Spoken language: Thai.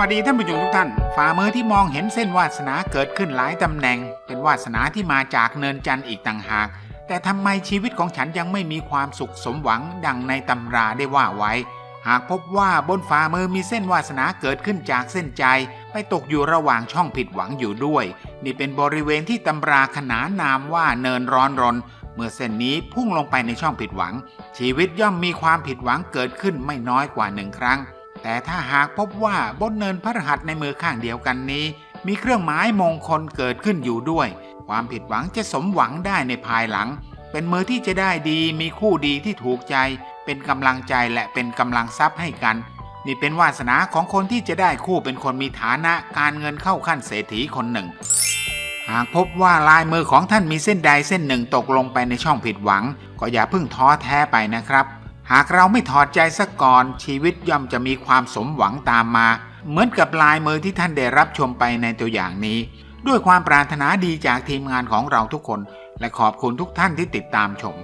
วัสดีท่านผู้ชมทุกท่าน ฝ่ามือที่มองเห็นเส้นวาสนาเกิดขึ้นหลายตำแหน่ง เป็นวาสนาที่มาจากเนินจันทร์อีกต่างหาก แต่ทำไมชีวิตของฉันยังไม่มีความสุขสมหวังดังในตำราได้ว่าไว้ หากพบว่าบนฝ่ามือมีเส้นวาสนาเกิดขึ้นจากเส้นใจ ไปตกอยู่ระหว่างช่องผิดหวังอยู่ด้วย นี่เป็นบริเวณที่ตำราขนานนามว่าเนินร้อนรน เมื่อเส้นนี้พุ่งลงไปในช่องผิดหวัง ชีวิตย่อมมีความผิดหวังเกิดขึ้นไม่น้อยกว่าหนึ่งครั้ง แต่ถ้าหากพบว่าบนเนินพระรหัสในมือข้างเดียวกันนี้ มีเครื่องหมายมงคลเกิดขึ้นอยู่ด้วย ความผิดหวังจะสมหวังได้ในภายหลัง เป็นมือที่จะได้ดีมีคู่ดีที่ถูกใจ เป็นกำลังใจและเป็นกำลังทรัพย์ให้กัน นี่เป็นวาสนาของคนที่จะได้คู่เป็นคนมีฐานะการเงินเข้าขั้นเศรษฐีคนหนึ่ง หากพบว่าลายมือของท่านมีเส้นใดเส้นหนึ่งตกลงไปในช่องผิดหวัง ก็อย่าเพิ่งท้อแท้ไปนะครับ หากเราไม่ถอดใจสักก่อนชีวิตย่อมจะมีความสมหวังตามมา เหมือนกับลายมือที่ท่านได้รับชมไปในตัวอย่างนี้ ด้วยความปรารถนาดีจากทีมงานของเราทุกคน และขอบคุณทุกท่านที่ติดตามชม